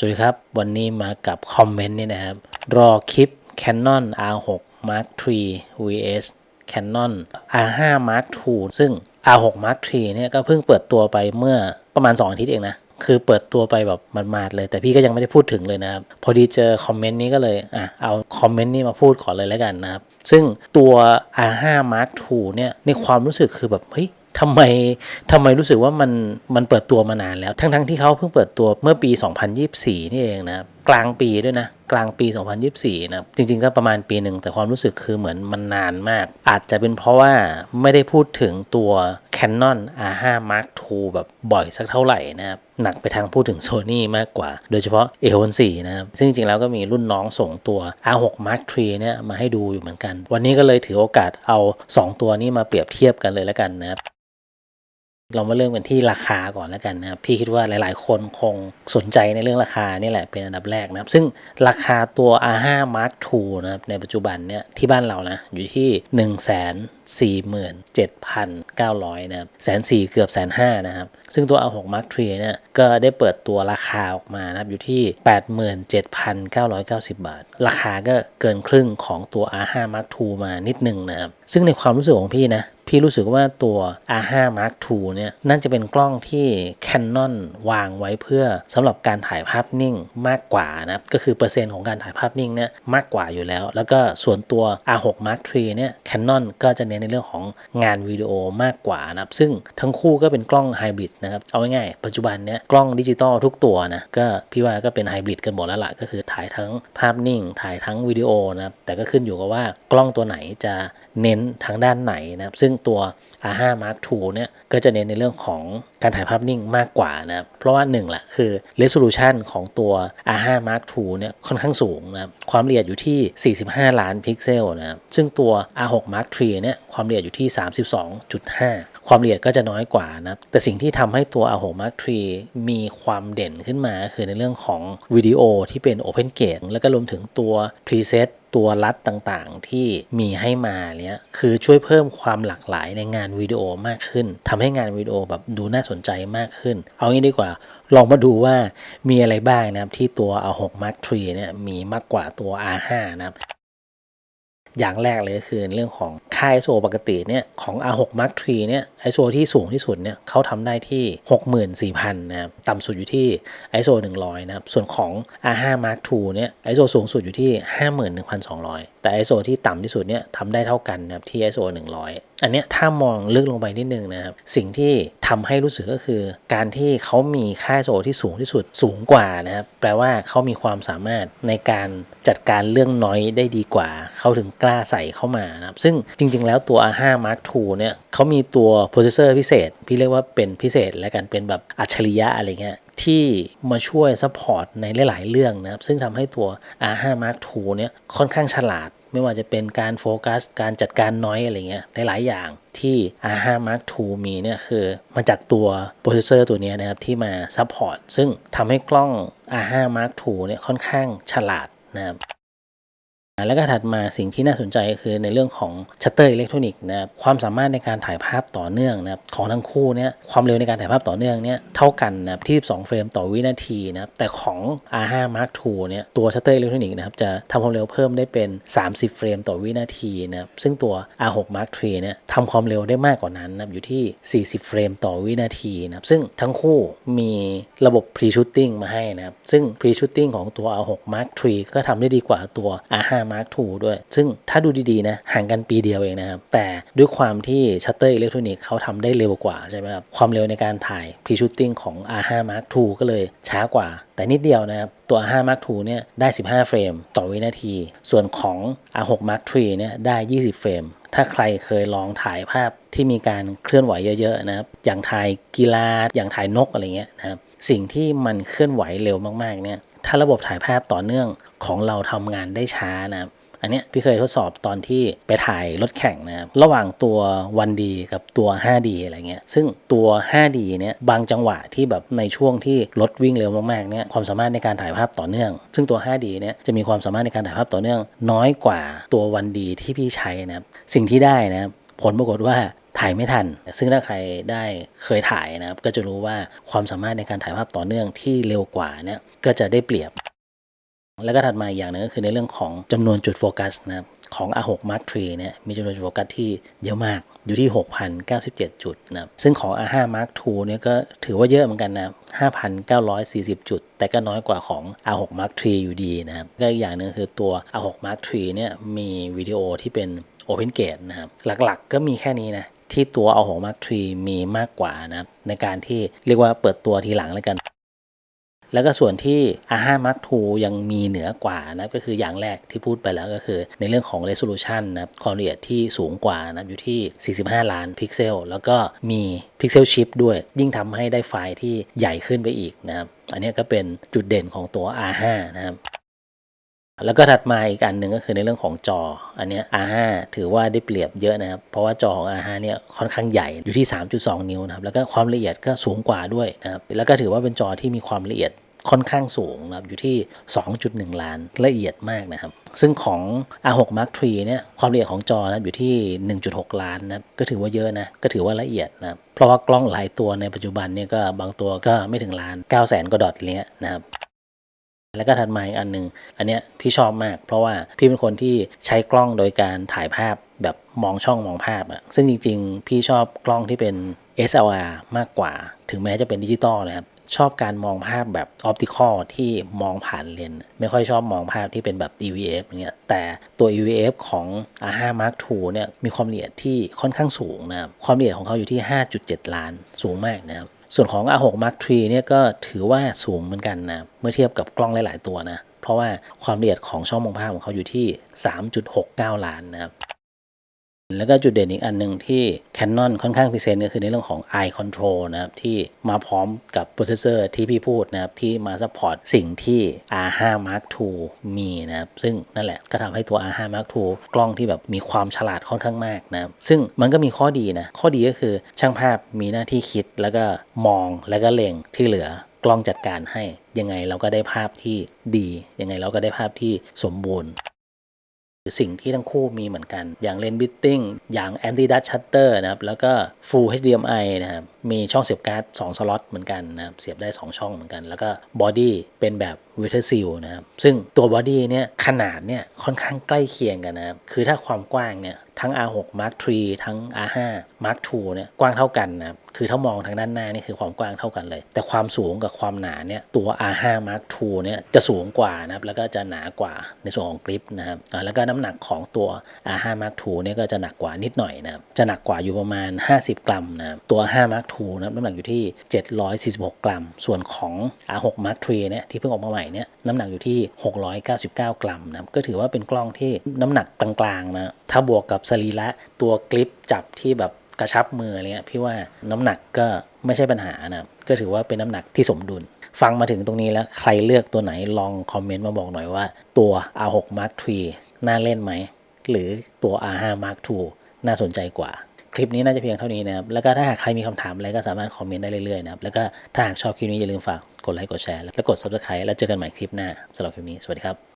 สวัสดีครับ วันนี้มากับคอมเมนต์นี่นะครับ รอคลิป Canon R6 Mark III vs Canon R5 Mark II ซึ่ง R6 Mark III เนี่ยก็เพิ่งเปิดตัวไปเมื่อประมาณ 2 อาทิตย์เองนะ คือเปิดตัวไปแบบมาดๆเลย แต่พี่ก็ยังไม่ได้พูดถึงเลยนะครับ พอดีเจอคอมเมนต์นี้ก็เลยอะเอาคอมเมนต์นี้มาพูดก่อนเลยแล้วกันนะครับ ซึ่งตัว R5 Mark II เนี่ยในความรู้สึกคือแบบเฮ้ย ทำไมทำไมรู้สึกว่ามันมันเปิดตัวมานานแล้ว ทั้งๆทที่เขาเพิ่งเปิดตัวเมื่อปี 2024 นี่เองนะครับ กลางปีด้วยนะ กลางปี 2024 นะครับจริง ๆ ก็ประมาณปีหนึ่ง แต่ความรู้สึกคือเหมือนมันนานมาก อาจจะเป็นเพราะว่าไม่ได้พูดถึงตัว Canon R5 Mark II แบบบ่อยสักเท่าไหร่นะครับหนักไปทางพูดถึง Sony มากกว่า โดยเฉพาะ A14 นะครับ ซึ่งจริง ๆ แล้วก็มีรุ่นน้องส่งตัว R6 Mark III เนี่ยมาให้ดูอยู่เหมือนกัน วันนี้ก็เลยถือโอกาสเอา 2 ตัวนี้มาเปรียบเทียบกันเลยแล้วกันนะครับ เรามาเริ่มกันที่ราคาก่อนแล้วกันนะครับพี่คิดว่าหลาย ๆ คนคงสนใจในเรื่องราคานี่แหละเป็นอันดับแรกนะครับ ซึ่งราคาตัว R5 Mark II นะครับในปัจจุบันเนี่ยที่บ้านเรานะอยู่ที่ 1 4 7 9 0 0นะครับแสนสี่เกือบแสนห้านะครับ ซึ่งตัว R6 Mark III เนี่ยก็ได้เปิดตัวราคาออกมานะครับอยู่ที่ 87,990 บาท ราคาก็เกินครึ่งของตัว R5 Mark II มานิดนึงนะครับ ซึ่งในความรู้สึกของพี่นะ พี่รู้สึกว่าตัว R5 Mark II เนี่ยน่าจะเป็นกล้องที่ Canon วางไว้เพื่อสำหรับการถ่ายภาพนิ่งมากกว่านะก็คือเปอร์เซ็นต์ของการถ่ายภาพนิ่งเนี่ยมากกว่าอยู่แล้ว แล้วก็ส่วนตัว R6 Mark III เนี่ย Canon ก็จะเน้นในเรื่องของงานวิดีโอมากกว่านะครับซึ่งทั้งคู่ก็เป็นกล้องไฮบริดนะครับเอาง่ายๆปัจจุบันเนี้ยกล้องดิจิตอลทุกตัวนะก็พี่ว่าก็เป็นไฮบริดกันหมดแล้วล่ะก็คือถ่ายทั้งภาพนิ่ง ถ่ายทั้งวิดีโอนะครับแต่ก็ขึ้นอยู่กับว่ากล้องตัวไหนจะเน้นทางด้านไหนนะครับซึ่งตัว R5 Mark II เนี่ยก็จะเน้นในเรื่องของการถ่ายภาพนิ่งมากกว่านะครับเพราะว่าหนึ่งแหละคือ resolution ของตัว R5 Mark II เนี่ยค่อนข้างสูงนะครับความละเอียดอยู่ที่ 45 ล้านพิกเซลนะครับซึ่งตัว R6 Mark III เนี่ยความละเอียดอยู่ที่ 32.5 ความละเอียดก็จะน้อยกว่านะครับแต่สิ่งที่ทำให้ตัว R6 Mark III มีความเด่นขึ้นมา คือในเรื่องของวิดีโอที่เป็น Open Gate แล้วก็รวมถึงตัว preset ตัวรัดต่างๆ ที่มีให้มาเนี้ยคือช่วยเพิ่มความหลากหลายในงานวิดีโอมากขึ้นทำให้งานวิดีโอแบบดูน่าสนใจมากขึ้น เอางี้ดีกว่า ลองมาดูว่ามีอะไรบ้างนะครับที่ตัว R6 Mark III เนี่ยมีมากกว่าตัว R5 นะครับ อย่างแรกเลยก็คือเรื่องของค่า ISO ปกติเนี่ยของ R6 Mark III เนี่ย ISO ที่สูงที่สุดเนี่ยเขาทำได้ที่ 64,000นะครับต่ำสุดอยู่ที่ ISO 100 นะครับ ส่วนของ R5 Mark II เนี่ย ISO สูงสุดอยู่ที่ 51,200แต่ ISO ที่ต่ำที่สุดเนี่ยทำได้เท่ากันนะครับที่ ISO 100 อันเนี้ยถ้ามองลึกลงไปนิดนึงนะครับ สิ่งที่ทำให้รู้สึกก็คือ การที่เขามีค่า ISO ที่สูงที่สุดสูงกว่านะครับ แปลว่าเขามีความสามารถในการจัดการเรื่องน้อยได้ดีกว่า เขาถึงกล้าใส่เข้ามานะครับ ซึ่งจริง ๆ แล้วตัว R5 Mark II เนี่ยเขามีตัวโปรเซสเซอร์พิเศษ พี่เรียกว่าเป็นพิเศษและกันเป็นแบบอัจฉริยะอะไรเงี้ย ที่มาช่วยซัพพอร์ตในหลาย ๆ เรื่องนะครับ ซึ่งทำให้ตัว R5 Mark II เนี่ยค่อนข้างฉลาด ไม่ว่าจะเป็นการโฟกัส การจัดการน้อยอะไรเงี้ยหลาย ๆ อย่างที่ R5 Mark II มีเนี่ยคือมาจากตัวโปรเซสเซอร์ตัวนี้นะครับที่มาซัพพอร์ตซึ่งทำให้กล้อง R5 Mark II เนี่ยค่อนข้างฉลาดนะครับ แล้วก็ถัดมาสิ่งที่น่าสนใจก็คือในเรื่องของชัตเตอร์อิเล็กทรอนิกส์นะครับความสามารถในการถ่ายภาพต่อเนื่องนะครับของทั้งคู่เนี่ยความเร็วในการถ่ายภาพต่อเนื่องเนี่ยเท่ากันนะครับที่ 12 เฟรมต่อวินาทีนะครับแต่ของ R5 Mark II เนี่ยตัวชัตเตอร์อิเล็กทรอนิกส์นะครับจะทำความเร็วเพิ่มได้เป็น 30 เฟรมต่อวินาทีนะครับซึ่งตัว R6 Mark III เนี่ยทำความเร็วได้มากกว่านั้นนะครับอยู่ที่ 40 เฟรมต่อวินาทีนะครับซึ่งทั้งคู่มีระบบ pre shooting มาให้นะครับซึ่ง pre shooting ของตัว R6 Mark III ก็ทำได้ดีกว่าตัว R5 Mark II ด้วย ซึ่งถ้าดูดีๆนะห่างกันปีเดียวเองนะครับ แต่ด้วยความที่ชัตเตอร์อิเล็กทรอนิกส์เขาทำได้เร็วกว่าใช่ไหมครับ ความเร็วในการถ่าย pre shooting ของ R5 Mark II ก็เลยช้ากว่า แต่นิดเดียวนะครับตัว R5 Mark II เนี่ยได้ 15 เฟรมต่อวินาที ส่วนของ R6 Mark III เนี่ยได้ 20 เฟรมถ้าใครเคยลองถ่ายภาพที่มีการเคลื่อนไหวเยอะๆนะครับ อย่างถ่ายกีฬา อย่างถ่ายนกอะไรเงี้ยนะครับ สิ่งที่มันเคลื่อนไหวเร็วมากๆเนี่ย ถ้าระบบถ่ายภาพต่อเนื่องของเราทำงานได้ช้านะครับอันเนี้ยพี่เคยทดสอบตอนที่ไปถ่ายรถแข่งนะครับระหว่างตัว 1D กับตัว 5D อะไรเงี้ยซึ่งตัว 5D เนี่ยบางจังหวะที่แบบในช่วงที่รถวิ่งเร็วมากๆเนี่ยความสามารถในการถ่ายภาพต่อเนื่อง ซึ่งตัว 5D เนี่ยจะมีความสามารถในการถ่ายภาพต่อเนื่อง น้อยกว่าตัว 1D ที่พี่ใช้นะครับสิ่งที่ได้นะครับผลปรากฏว่า ถ่ายไม่ทัน ซึ่งถ้าใครได้เคยถ่ายนะครับ ก็จะรู้ว่าความสามารถในการถ่ายภาพต่อเนื่องที่เร็วกว่าเนี่ยก็จะได้เปรียบ แล้วก็ถัดมาอย่างหนึงก็คือในเรื่องของจำนวนจุดโฟกัสนะครับของ R6 Mark III เนี่ยมีจำนวนจุดโฟกัสที่เยอะมากอยู่ที่ 6,097 จุดนะครับซึ่งของ R5 Mark II เนี่ยก็ถือว่าเยอะเหมือนกันนะ5,940 จุด แต่ก็น้อยกว่าของ R6 Mark III อยู่ดีนะครับก็อีกอย่างหนึงคือตัว R6 Mark III เนี่ยมีวิดีโอที่เป็น Open Gate นะครับหลักๆก็มีแค่นี้นะ ที่ตัว R6 Mark III มีมากกว่านะในการที่เรียกว่าเปิดตัวทีหลังแล้วกัน แล้วก็ส่วนที่ R5 Mark II ยังมีเหนือกว่านะก็คืออย่างแรกที่พูดไปแล้วก็คือ ในเรื่องของ resolution นะความละเอียดที่สูงกว่านะอยู่ที่ 45 ล้านพิกเซล แล้วก็มี Pixel Shift ด้วย ยิ่งทำให้ได้ไฟล์ที่ใหญ่ขึ้นไปอีกนะครับอันนี้ก็เป็นจุดเด่นของตัว R5 นะครับ แล้วก็ถัดมาอีกอันหนึ่งก็คือในเรื่องของจอ อันนี้ย R5 ถือว่าได้เปรียบเยอะนะครับ เพราะว่าจอของ R5 เนี่ยค่อนข้างใหญ่อยู่ที่ 3.2 นิ้วนะครับ แล้วก็ความละเอียดก็สูงกว่าด้วยนะครับ แล้วก็ถือว่าเป็นจอที่มีความละเอียดค่อนข้างสูงนะครับอยู่ที่ 2.1 ล้านละเอียดมากนะครับ ซึ่งของ R6 Mark III เนี่ยความละเอียดของจอนะอยู่ที่ 1.6 ล้านนะครับก็ถือว่าเยอะนะก็ถือว่าละเอียดนะครับเพราะว่ากล้องหลายตัวในปัจจุบันเนี่ยก็บางตัวก็ไม่ถึงล้าน 9 0 0 0 0 0กว่าดอทเนี้ยนะครับ แล้วก็ถัดมาอีกอันหนึ่งอันเนี้ยพี่ชอบมาก เพราะว่าพี่เป็นคนที่ใช้กล้องโดยการถ่ายภาพแบบมองช่องมองภาพอะซึ่งจริง ๆ พี่ชอบกล้องที่เป็น SLR มากกว่า ถึงแม้จะเป็นดิจิตอลนะครับชอบการมองภาพแบบออปติคอลที่มองผ่านเลน ไม่ค่อยชอบมองภาพที่เป็นแบบ EVF เนี่ยแต่ตัว EVF ของ R5 Mark II เนี่ยมีความละเอียดที่ค่อนข้างสูงนะครับความละเอียดของเขาอยู่ที่ 5.7 ล้านสูงมากนะครับ ส่วนของ R6 Mark III เนี่ยก็ถือว่าสูงเหมือนกันนะเมื่อเทียบกับกล้องหลาย ๆ ตัวนะ เพราะว่าความละเอียดของช่องมองภาพของเขาอยู่ที่ 3.69 ล้านนะครับ แล้วก็จุดเด่นอีกอันหนึ่งที่ Canon ค่อนข้างพิเศษก็คือในเรื่องของ Eye Control นะครับ ที่มาพร้อมกับโปรเซสเซอร์ที่พี่พูดนะครับ ที่มาซัพพอร์ตสิ่งที่ R5 Mark II มีนะครับ ซึ่งนั่นแหละก็ทำให้ตัว R5 Mark II กล้องที่แบบมีความฉลาดค่อนข้างมากนะครับ ซึ่งมันก็มีข้อดีนะ ข้อดีก็คือช่างภาพมีหน้าที่คิดแล้วก็มองแล้วก็เล็งที่เหลือกล้องจัดการให้ยังไงเราก็ได้ภาพที่ดียังไงเราก็ได้ภาพที่สมบูรณ์ สิ่งที่ทั้งคู่มีเหมือนกัน อย่างเลนส์บิตติ้งอย่าง anti dust shutter นะครับแล้วก็ full HDMI นะครับ มีช่องเสียบการ์ด2สล็อตเหมือนกันนะครับเสียบได้ 2 ช่องเหมือนกัน แล้วก็บอดี้เป็นแบบ w i t e r seal นะครับซึ่งตัวบอดี้เนี่ยขนาดเนี่ยค่อนข้างใกล้เคียงกันนะครับคือถ้าความกว้างเนี่ยทั้ง R6 Mark III ทั้ง R5 Mark II เนี่ยกว้างเท่ากันนะครับคือถ้ามองทางด้านหน้านี่คือความกว้างเท่ากันเลย แต่ความสูงกับความหนาเนี่ยตัว R5 Mark II เนี่ยจะสูงกว่านะครับแล้วก็จะหนากว่าในส่วนของกริปนะครับแล้วก็น้ำหนักของตัว R5 Mark II เนี่ยก็จะหนักกว่านิดหน่อยนะครับจะหนักกว่าอยู่ประมาณ 50 กรัมนะครับตัว5 Mark II นะครับน้ำหนักอยู่ที่ 746 กรัม ส่วนของ R6 Mark III เนี่ยที่เพิ่งออกมาใหม่เนี่ยน้ำหนักอยู่ที่ 699 กรัมนะครับก็ถือว่าเป็นกล้องที่น้ำหนักกลางๆนะถ้าบวกกับสรีระตัวกริปจับที่แบบกระชับมืออะไรเนี่ยพี่ว่าน้ำหนักก็ไม่ใช่ปัญหานะก็ถือว่าเป็นน้ำหนักที่สมดุล ฟังมาถึงตรงนี้แล้วใครเลือกตัวไหนลองคอมเมนต์มาบอกหน่อยว่า ตัว R6 Mark III น่าเล่นไหม หรือตัว R5 Mark II น่าสนใจกว่า ลิปนี้น่าจะเพียงเท่านี้นะครับ แล้วก็ถ้าหากใครมีคำถามอะไรก็สามารถคอมเมนต์ได้เรื่อยๆนะครับ แล้วก็ถ้าหากชอบคลิปนี้อย่าลืมฝากกดไลค์กดแชร์ แล้วกด subscribe แล้วเจอกันใหม่คลิปหน้าสำหรับคลิปนี้ สวัสดีครับ